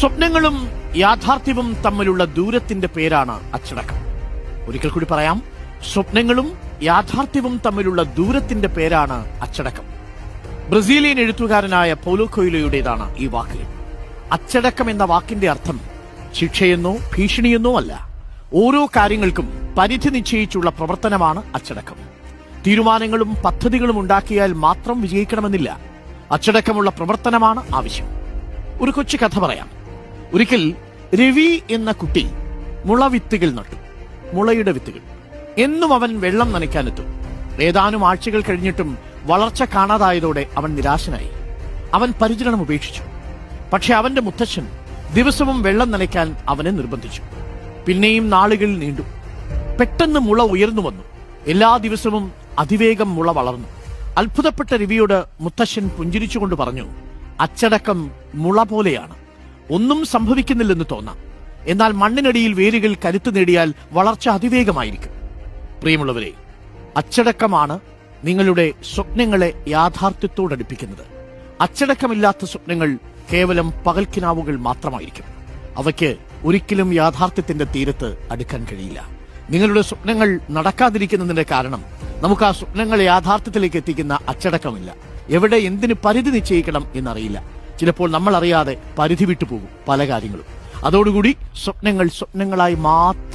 സ്വപ്നങ്ങളും യാഥാർത്ഥ്യവും തമ്മിലുള്ള ദൂരത്തിന്റെ പേരാണ് അച്ചടക്കം. ഒരിക്കൽ കൂടി പറയാം സ്വപ്നങ്ങളും യാഥാർത്ഥ്യവും തമ്മിലുള്ള ദൂരത്തിന്റെ പേരാണ് അച്ചടക്കം. ബ്രസീലിയൻ എഴുത്തുകാരനായ പൗലോ കൊയിലോയുടേതാണ് ഈ വാക്കുകൾ അച്ചടക്കം എന്ന വാക്കിന്റെ അർത്ഥം ശിക്ഷയെന്നോ ഭീഷണിയെന്നോ അല്ല. ഓരോ കാര്യങ്ങൾക്കും പരിധി നിശ്ചയിച്ചുള്ള പ്രവർത്തനമാണ് അച്ചടക്കം. തീരുമാനങ്ങളും പദ്ധതികളും ഉണ്ടാക്കിയാൽ മാത്രം വിജയിക്കണമെന്നില്ല. അച്ചടക്കമുള്ള പ്രവർത്തനമാണ് ആവശ്യം. ഒരു കൊച്ചു കഥ പറയാം. ഒരിക്കൽ രവി എന്ന കുട്ടി മുളവിത്തുകൾ നട്ടു. മുളയുടെ വിത്തുകൾ. എന്നും അവൻ വെള്ളം നനയ്ക്കാനെത്തും. ഏതാനും ആഴ്ചകൾ കഴിഞ്ഞിട്ടും വളർച്ച കാണാതായതോടെ അവൻ നിരാശനായി. അവൻ പരിചരണം ഉപേക്ഷിച്ചു. പക്ഷെ അവന്റെ മുത്തച്ഛൻ ദിവസവും വെള്ളം നനയ്ക്കാൻ അവനെ നിർബന്ധിച്ചു. പിന്നെയും നാളുകൾ നീണ്ടു. പെട്ടെന്ന് മുള ഉയർന്നു വന്നു. എല്ലാ ദിവസവും അതിവേഗം മുള വളർന്നു. അത്ഭുതപ്പെട്ട രവിയോട് മുത്തശ്ശൻ പുഞ്ചിരിച്ചുകൊണ്ട് പറഞ്ഞു അച്ചടക്കം മുള പോലെയാണ്. ഒന്നും സംഭവിക്കുന്നില്ലെന്ന് തോന്നാം. എന്നാൽ മണ്ണിനടിയിൽ വേരുകൾ കരുത്തു നേടിയാൽ വളർച്ച അതിവേഗമായിരിക്കും. പ്രിയമുള്ളവരെ അച്ചടക്കമാണ് നിങ്ങളുടെ സ്വപ്നങ്ങളെ യാഥാർത്ഥ്യത്തോടടുപ്പിക്കുന്നത്. അച്ചടക്കമില്ലാത്ത സ്വപ്നങ്ങൾ കേവലം പകൽക്കിനാവുകൾ മാത്രമായിരിക്കും. അവയ്ക്ക് ഒരിക്കലും യാഥാർത്ഥ്യത്തിന്റെ തീരത്ത് അടുക്കാൻ കഴിയില്ല. നിങ്ങളുടെ സ്വപ്നങ്ങൾ നടക്കാതിരിക്കുന്നതിന്റെ കാരണം നമുക്ക് ആ സ്വപ്നങ്ങളെ യാഥാർത്ഥ്യത്തിലേക്ക് എത്തിക്കുന്ന അച്ചടക്കമില്ല. എവിടെ എന്തിന് പരിധി നിശ്ചയിക്കണം എന്നറിയില്ല. ചിലപ്പോൾ നമ്മൾ അറിയാതെ പരിധി വിട്ടുപോകും പല കാര്യങ്ങളും. അതോടുകൂടി സ്വപ്നങ്ങൾ സ്വപ്നങ്ങളായി മാത്രം